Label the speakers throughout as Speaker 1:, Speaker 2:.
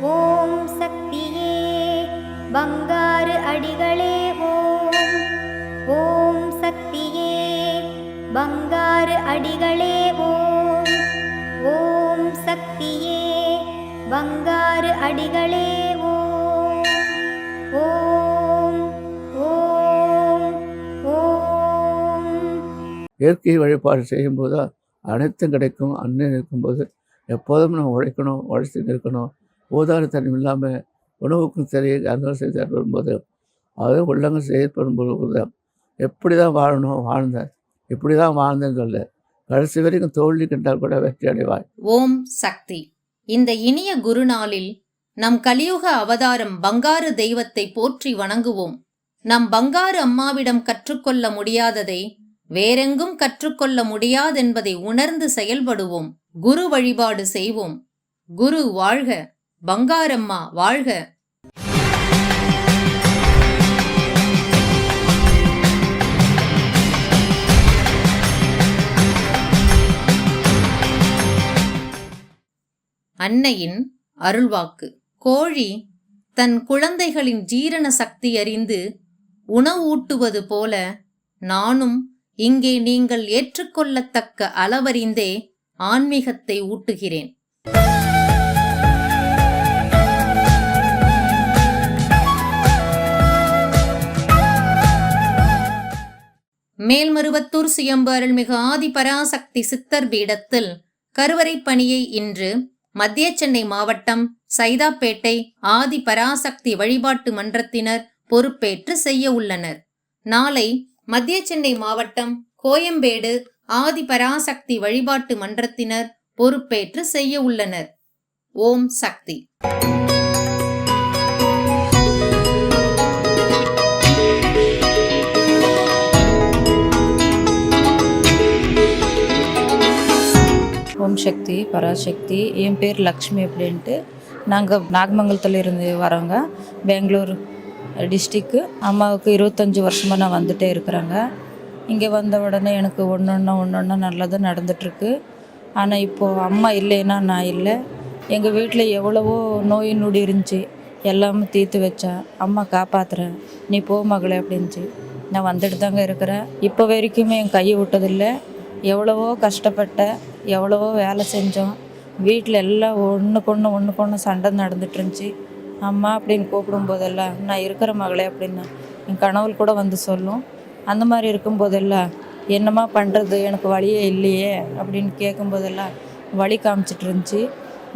Speaker 1: ஓம் சக்தியே பங்காறு அடிகளே ஓம். ஓம் சக்தியே பங்காறு அடிகளே ஓம். ஓம் சக்தியே பங்காறு அடிகளே ஓம். ஓம் ஓம் ஓம்.
Speaker 2: இயற்கை வழிபாடு செய்யும்போது அனைத்தும் கிடைக்கும் அன்னை இருக்கும்போது எப்போதும் நம்ம உழைக்கணும் உழைச்சிட்டு இருக்கணும். ஓதாரத்தனம் இல்லாமல் உணவுக்கும் சரி அந்த செய்து ஏற்படும்போது அது உள்ளங்க செயற்படும் பொழுது எப்படி தான் வாழணும் வாழ்ந்தேன் இப்படி தான் வாழ்ந்தேன்னு சொல்ல. கடைசி வரைக்கும் தோல்வி கண்டால் கூட வெற்றி அடைவாய்.
Speaker 3: ஓம் சக்தி. இந்த இனிய குருநாளில் நம் கலியுக அவதாரம் பங்காரு தெய்வத்தை போற்றி வணங்குவோம். நம் பங்காரு அம்மாவிடம் கற்றுக்கொள்ள முடியாததை வேறெங்கும் கற்றுக்கொள்ள முடியாதென்பதை உணர்ந்து செயல்படுவோம். குரு வழிபாடு செய்வோம். குரு வாழ்க. பங்காரம்மா வாழ்க. அன்னையின் அருள்வாக்கு. கோழி தன் குழந்தைகளின் ஜீரண சக்தி அறிந்து உணவூட்டுவது போல நானும் இங்கே நீங்கள் ஏற்றுக்கொள்ளத்தக்க அளவறிந்தே ஆன்மீகத்தை ஊட்டுகிறேன். மேல்மருவத்தூர் சுயம்பு அருள்மிகு ஆதி பராசக்தி சித்தர் பீடத்தில் கருவறை பணியை இன்று மத்திய சென்னை மாவட்டம் சைதாப்பேட்டை ஆதி பராசக்தி வழிபாட்டு மன்றத்தினர் பொறுப்பேற்று செய்ய உள்ளனர். நாளை மத்திய சென்னை மாவட்டம் கோயம்பேடு ஆதி பராசக்தி வழிபாட்டு மன்றத்தினர் பொறுப்பேற்று செய்ய உள்ளனர். ஓம் சக்தி.
Speaker 4: ஓம் சக்தி பராசக்தி. என் பேர் லக்ஷ்மி அப்படின்ட்டு. நாங்கள் நாகமங்கலத்தில் இருந்து வரோங்க பெங்களூர் டிஸ்ட்ரிக்கு அம்மாவுக்கு இருபத்தஞ்சி வருஷமாக நான் வந்துகிட்டே இருக்கிறேங்க. இங்கே வந்த உடனே எனக்கு ஒன்று ஒன்று ஒன்று ஒன்று நல்லது நடந்துகிட்ருக்கு ஆனால் இப்போது அம்மா இல்லைன்னா நான் இல்லை. எங்கள் வீட்டில் எவ்வளவோ நோய் நொடி இருந்துச்சு. எல்லாமே தீர்த்து வச்சா அம்மா காப்பாற்றுறேன் நீ போ மகளே அப்படின்ச்சு. நான் வந்துட்டு தாங்க இருக்கிறேன். இப்போ வரைக்குமே என் கையை விட்டதில்லை. எவ்வளவோ கஷ்டப்பட்டேன். எவ்வளவோ வேலை செஞ்சோம். வீட்டில் எல்லாம் ஒன்றுக்கு ஒன்று ஒன்றுக்கு ஒன்று சண்டை நடந்துட்டு இருந்துச்சு அம்மா அப்படின்னு கூப்பிடும் போதெல்லாம் நான் இருக்கிற மகளே அப்படின்னு என் கனவுல கூட வந்து சொல்லும். அந்த மாதிரி இருக்கும்போதெல்லாம் என்னம்மா பண்ணுறது எனக்கு வழியே இல்லையே அப்படின்னு கேட்கும்போதெல்லாம் வழி காமிச்சிட்டு இருந்துச்சு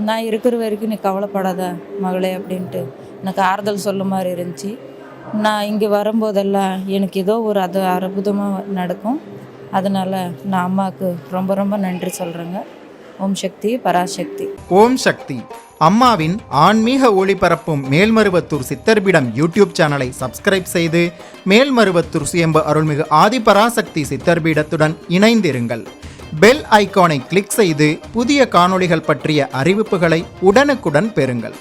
Speaker 4: நான் இருக்கிற வரைக்கும் நீ கவலைப்படாத மகளே அப்படின்ட்டு எனக்கு ஆறுதல் சொல்ல மாதிரி இருந்துச்சு. நான் இங்கே வரும்போதெல்லாம் எனக்கு ஏதோ ஒரு அது அற்புதமாக நடக்கும். அதனால் நான் அம்மாவுக்கு ரொம்ப ரொம்ப நன்றி சொல்கிறேங்க ஓம் சக்தி பராசக்தி.
Speaker 5: ஓம் சக்தி. அம்மாவின் ஆன்மீக ஒளிபரப்பும் மேல்மருவத்தூர் சித்தர்பிடம் யூடியூப் சேனலை சப்ஸ்கிரைப் செய்து மேல்மருவத்தூர் சுயம்பு அருள்மிகு ஆதிபராசக்தி சித்தர்பீடத்துடன் இணைந்திருங்கள். பெல் ஐகானை கிளிக் செய்து புதிய காணொளிகள் பற்றிய அறிவிப்புகளை உடனுக்குடன் பெறுங்கள்.